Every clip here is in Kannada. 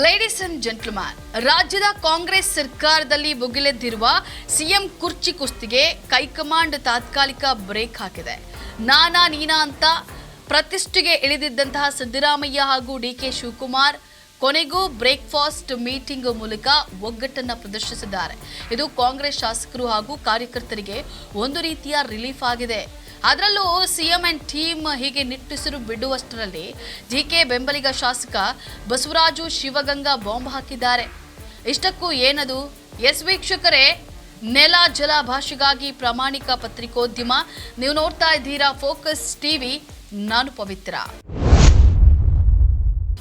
ಲೇಡೀಸ್ ಅಂಡ್ ಜೆಂಟ್ಲ್ಮ್ಯಾನ್ ರಾಜ್ಯದ ಕಾಂಗ್ರೆಸ್ ಸರ್ಕಾರದಲ್ಲಿ ಭುಗಿಲೆದ್ದಿರುವ ಸಿಎಂ ಕುರ್ಚಿ ಕುಸ್ತಿಗೆ ಕೈಕಮಾಂಡ್ ತಾತ್ಕಾಲಿಕ ಬ್ರೇಕ್ ಹಾಕಿದೆ. ನಾನಾ ನೀನಾ ಅಂತ ಪ್ರತಿಷ್ಠೆಗೆ ಇಳಿದಿದ್ದಂತಹ ಸಿದ್ದರಾಮಯ್ಯ ಹಾಗೂ ಡಿ ಕೆ ಶಿವಕುಮಾರ್ ಕೊನೆಗೂ ಬ್ರೇಕ್ಫಾಸ್ಟ್ ಮೀಟಿಂಗ್ ಮೂಲಕ ಒಗ್ಗಟ್ಟನ್ನು ಪ್ರದರ್ಶಿಸಿದ್ದಾರೆ. ಇದು ಕಾಂಗ್ರೆಸ್ ಶಾಸಕರು ಹಾಗೂ ಕಾರ್ಯಕರ್ತರಿಗೆ ಒಂದು ರೀತಿಯ ರಿಲೀಫ್ ಆಗಿದೆ. ಅದರಲ್ಲೂ ಸಿಎಂ ಅಂಡ್ ಟೀಮ್ ಹೀಗೆ ನಿಟ್ಟುಸಿರು ಬಿಡುವಷ್ಟರಲ್ಲಿ ಡಿಕೆ ಬೆಂಬಲಿಗ ಶಾಸಕ ಬಸವರಾಜು ಶಿವಗಂಗಾ ಬಾಂಬ್ ಹಾಕಿದ್ದಾರೆ. ಇಷ್ಟಕ್ಕೂ ಏನದು? ಎಸ್ ವೀಕ್ಷಕರೇ, ನೆಲ ಜಲ ಭಾಷೆಗಾಗಿ ಪ್ರಾಮಾಣಿಕ ಪತ್ರಿಕೋದ್ಯಮ. ನೀವು ನೋಡ್ತಾ ಇದ್ದೀರಾ ಫೋಕಸ್ ಟಿವಿ, ನಾನು ಪವಿತ್ರ.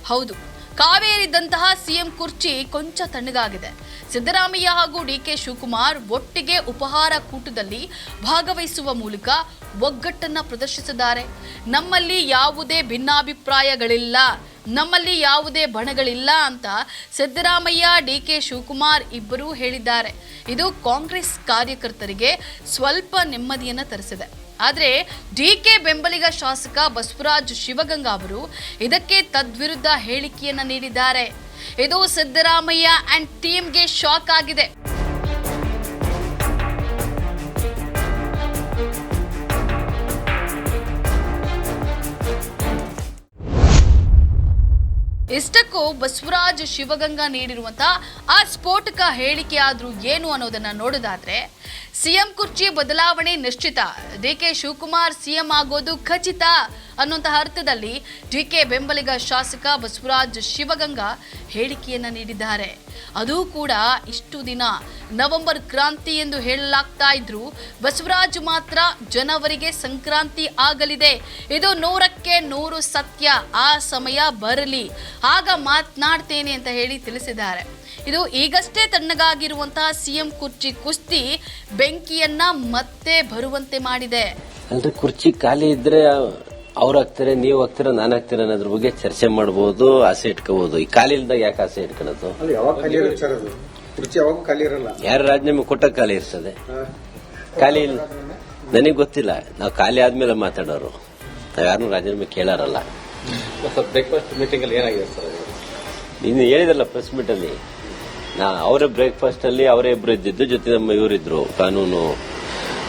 ಹೌದು ಕಾವೇರಿದ್ದಂತಹ ಸಿಎಂ ಕುರ್ಚಿ ಕೊಂಚ ತಣ್ಣಗಾಗಿದೆ. ಸಿದ್ದರಾಮಯ್ಯ ಹಾಗೂ ಡಿ ಕೆ ಶಿವಕುಮಾರ್ ಒಟ್ಟಿಗೆ ಉಪಹಾರ ಕೂಟದಲ್ಲಿ ಭಾಗವಹಿಸುವ ಮೂಲಕ ಒಗ್ಗಟ್ಟನ್ನ ಪ್ರದರ್ಶಿಸಿದ್ದಾರೆ. ನಮ್ಮಲ್ಲಿ ಯಾವುದೇ ಭಿನ್ನಾಭಿಪ್ರಾಯಗಳಿಲ್ಲ. ನಮ್ಮಲ್ಲಿ ಯಾವುದೇ ಬಣಗಳಿಲ್ಲ ಅಂತ ಸಿದ್ದರಾಮಯ್ಯ ಡಿ ಕೆ ಶಿವಕುಮಾರ್ ಇಬ್ಬರೂ ಹೇಳಿದ್ದಾರೆ. ಇದು ಕಾಂಗ್ರೆಸ್ ಕಾರ್ಯಕರ್ತರಿಗೆ ಸ್ವಲ್ಪ ನೆಮ್ಮದಿಯನ್ನು ತರಿಸಿದೆ. ಆದರೆ ಡಿ ಕೆ ಬೆಂಬಲಿಗ ಶಾಸಕ ಬಸವರಾಜ್ ಶಿವಗಂಗಾ ಅವರು ಇದಕ್ಕೆ ತದ್ವಿರುದ್ಧ ಹೇಳಿಕೆಯನ್ನ ನೀಡಿದ್ದಾರೆ. ಇದು ಸಿದ್ದರಾಮಯ್ಯ ಅಂಡ್ ಟೀಮ್ಗೆ ಶಾಕ್ ಆಗಿದೆ. ಇಷ್ಟಕ್ಕೂ ಬಸವರಾಜ್ ಶಿವಗಂಗಾ ನೀಡಿರುವಂತಹ ಆ ಸ್ಫೋಟಕ ಹೇಳಿಕೆ ಆದ್ರೂ ಏನು ಅನ್ನೋದನ್ನ ನೋಡೋದಾದ್ರೆ, ಸಿಎಂ ಕುರ್ಚಿ ಬದಲಾವಣೆ ನಿಶ್ಚಿತ. ಡಿಕೆ ಶಿವಕುಮಾರ್ ಸಿಎಂ ಆಗೋದು ಖಚಿತ ಅನ್ನುವಂತಹ ಅರ್ಥದಲ್ಲಿ ಡಿಕೆ ಬೆಂಬಲಿಗ ಶಾಸಕ ಬಸವರಾಜ್ ಶಿವಗಂಗಾ ಹೇಳಿಕೆಯನ್ನ ನೀಡಿದ್ದಾರೆ. ಅದು ಕೂಡ ಇಷ್ಟು ದಿನ ನವೆಂಬರ್ ಕ್ರಾಂತಿ ಎಂದು ಹೇಳಲಾಗ್ತಾ ಇದ್ರು ಬಸವರಾಜ್ ಮಾತ್ರ ಜನವರಿಗೆ ಸಂಕ್ರಾಂತಿ ಆಗಲಿದೆ. ಇದು ನೂರಕ್ಕೆ ನೂರು ಸತ್ಯ. ಆ ಸಮಯ ಬರಲಿ. ಆಗ ಮಾತನಾಡ್ತೇನೆ ಅಂತ ಹೇಳಿ ತಿಳಿಸಿದ್ದಾರೆ. ಇದು ಈಗಷ್ಟೇ ತಣ್ಣಗಾಗಿರುವಂತಹ ಸಿಎಂ ಕುರ್ಚಿ ಕುಸ್ತಿ ಬೆಂಕಿಯನ್ನ ಮತ್ತೆ ಬರುವಂತೆ ಮಾಡಿದೆ. ಅಂದ್ರೆ ಕುರ್ಚಿ ಖಾಲಿ ಇದ್ರೆ ಅವ್ರು ಹಾಕ್ತಾರೆ ನೀವು ಹಾಕ್ತೀರಾ ನಾನು ಹಾಕ್ತೀರಾ ಅನ್ನೋದ್ರ ಬಗ್ಗೆ ಚರ್ಚೆ ಮಾಡಬಹುದು ಆಸೆ ಇಟ್ಕೋಬಹುದು ಈ ಖಾಲಿ ಇಲ್ದಾಗ ಯಾಕೆ ಆಸೆ ಇಟ್ಕೊಳ್ಳೋದು ಅಲ್ಲಿ ಯಾವಾಗ ಖಾಲಿ ಇರುತ್ತೆ ಸರ್ ಕುರ್ಚಿ ಯಾವಾಗ ಖಾಲಿ ಇರಲ್ಲ. ಯಾರು ರಾಜೀನಾಮೆ ಕೊಟ್ಟ ಖಾಲಿ ಇರ್ತದೆ. ಖಾಲಿ ಇಲ್ಲ. ನನಗೆ ಗೊತ್ತಿಲ್ಲ. ನಾವು ಖಾಲಿ ಆದ್ಮೇಲೆ ಮಾತಾಡೋರು. ನಾವ್ ಯಾರನ್ನೂ ರಾಜೀನಾಮೆ ಕೇಳಾರಲ್ಲ. ಬ್ರೇಕ್ಫಾಸ್ಟ್ ಮೀಟಿಂಗ್ ಅಲ್ಲಿ ಏನಾಗಿದೆ ಸರ್? ನೀನು ಹೇಳಿದಲ್ಲ ಪ್ರೆಸ್ ಮೀಟ್ ಅಲ್ಲಿ ಅವರೇ ಬ್ರೇಕ್ಫಾಸ್ಟ್ ಅಲ್ಲಿ ಅವರೇ ಇಬ್ರು ಇದ್ದಿದ್ದು ಜೊತೆ ನಮ್ಮ ಇವರಿದ್ರು ಕಾನೂನು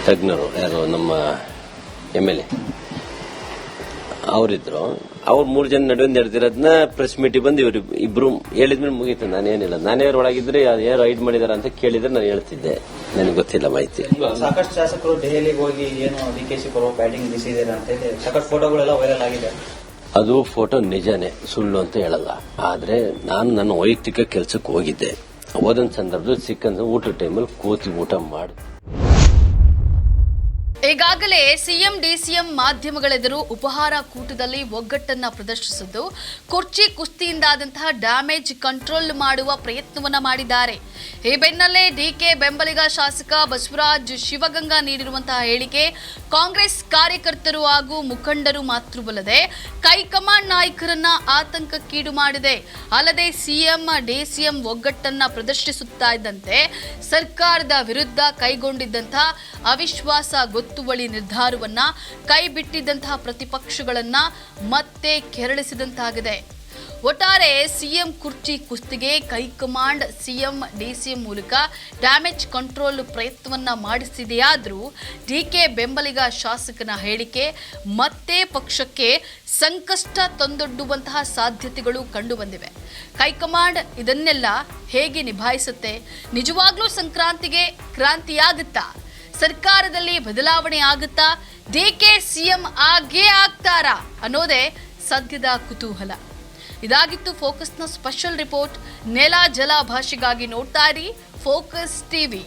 ತಜ್ಞರು ಯಾರು ನಮ್ಮ ಎಂ ಎಲ್ ಎ ಅವರಿದ್ರು. ಅವ್ರು ಮೂರು ಜನ ನಡುವೆ ನಡೆದಿರೋದನ್ನ ಪ್ರೆಸ್ ಮೀಟಿಗೆ ಬಂದು ಇವ್ರು ಇಬ್ರು ಹೇಳಿದ್ಮೇಲೆ ಮುಗೀತು. ನಾನೇನಿಲ್ಲ. ನಾನೇ ಒಳಗಿದ್ರೆ ಯಾರು ರೈಡ್ ಮಾಡಿದಾರ ಅಂತ ಕೇಳಿದ್ರೆ ನಾನು ಹೇಳ್ತಿದ್ದೆ. ನನಗೆ ಗೊತ್ತಿಲ್ಲ ಮಾಹಿತಿ. ಸಾಕಷ್ಟು ಶಾಸಕರು ದೆಹಲಿಗೆ ಹೋಗಿ ಏನು ಡಿ ಕೆ ಬ್ಯಾಟಿಂಗ್ ಬಿಸಿದ್ದಾರೆ ಅಂತ ಹೇಳಿ ಸಾಕಷ್ಟು ಫೋಟೋಗಳೆಲ್ಲ ವೈರಲ್ ಆಗಿದೆ. ಅದು ಫೋಟೋ ನಿಜನೇ ಸುಳ್ಳು ಅಂತ ಹೇಳಲ್ಲ. ಆದ್ರೆ ನಾನು ನನ್ನ ವೈಯಕ್ತಿಕ ಕೆಲಸಕ್ಕೆ ಹೋಗಿದ್ದೆ. ಹೋದಂತ ಸಂದರ್ಭದಲ್ಲಿ ಸಿಕ್ಕಂತ ಊಟ ಟೈಮಲ್ಲಿ ಕೂತಿ ಊಟ ಮಾಡಿ. ಈಗಾಗಲೇ ಸಿಎಂ, ಡಿಸಿಎಂ ಮಾಧ್ಯಮಗಳೆದುರು ಉಪಹಾರ ಕೂಟದಲ್ಲಿ ಒಗ್ಗಟ್ಟನ್ನ ಪ್ರದರ್ಶಿಸಿದ್ದು, ಕುರ್ಚಿ ಕುಸ್ತಿಯಿಂದಾದಂತಹ ಡ್ಯಾಮೇಜ್ ಕಂಟ್ರೋಲ್ ಮಾಡುವ ಪ್ರಯತ್ನವನ್ನ ಮಾಡಿದ್ದಾರೆ. ಈ ಬೆನ್ನಲ್ಲೇ ಡಿಕೆ ಬೆಂಬಲಿಗ ಶಾಸಕ ಬಸವರಾಜ್ ಶಿವಗಂಗಾ ನೀಡಿರುವಂತಹ ಹೇಳಿಕೆ ಕಾಂಗ್ರೆಸ್ ಕಾರ್ಯಕರ್ತರು ಹಾಗೂ ಮುಖಂಡರು ಮಾತ್ರವಲ್ಲದೆ ಕೈಕಮಾಂಡ್ ನಾಯಕರನ್ನ ಆತಂಕಕ್ಕೀಡು ಮಾಡಿದೆ. ಅಲ್ಲದೆ ಸಿಎಂ, ಡಿಸಿಎಂ ಒಗ್ಗಟ್ಟನ್ನ ಪ್ರದರ್ಶಿಸುತ್ತಾ ಇದ್ದಂತೆ ಸರ್ಕಾರದ ವಿರುದ್ಧ ಕೈಗೊಂಡಿದ್ದಂತಹ ಅವಿಶ್ವಾಸ ಗೊತ್ತುವಳಿ ನಿರ್ಧಾರವನ್ನ ಕೈಬಿಟ್ಟಿದ್ದಂತಹ ಪ್ರತಿಪಕ್ಷಗಳನ್ನ ಮತ್ತೆ ಕೆರಳಿಸಿದಂತಾಗಿದೆ. ಒಟ್ಟಾರೆ ಸಿಎಂ ಕುರ್ಚಿ ಕುಸ್ತಿಗೆ ಕೈಕಮಾಂಡ್ ಸಿಎಂ ಡಿಸಿಎಂ ಮೂಲಕ ಡ್ಯಾಮೇಜ್ ಕಂಟ್ರೋಲ್ ಪ್ರಯತ್ನವನ್ನ ಮಾಡಿಸಿದೆಯಾದರೂ ಡಿಕೆ ಬೆಂಬಲಿಗ ಶಾಸಕನ ಹೇಳಿಕೆ ಮತ್ತೆ ಪಕ್ಷಕ್ಕೆ ಸಂಕಷ್ಟ ತಂದೊಡ್ಡುವಂತಹ ಸಾಧ್ಯತೆಗಳು ಕಂಡುಬಂದಿವೆ. ಕೈಕಮಾಂಡ್ ಇದನ್ನೆಲ್ಲ ಹೇಗೆ ನಿಭಾಯಿಸುತ್ತೆ? ನಿಜವಾಗ್ಲೂ ಸಂಕ್ರಾಂತಿಗೆ ಕ್ರಾಂತಿಯಾಗುತ್ತಾ? ಸರ್ಕಾರದಲ್ಲಿ ಬದಲಾವಣೆ ಆಗುತ್ತಾ? ಡಿಕೆ ಸಿಎಂ ಆಗೇ ಆಗ್ತಾರಾ ಅನ್ನೋದೇ ಸದ್ಯದ ಕುತೂಹಲ. ಇದಾಗಿತ್ತು ಫೋಕಸ್ನ ಸ್ಪೆಷಲ್ ರಿಪೋರ್ಟ್. ನೆಲ ಜಲ ಭಾಷೆಗಾಗಿ ನೋಡ್ತಾ ಇರಿ ಫೋಕಸ್ ಟಿವಿ.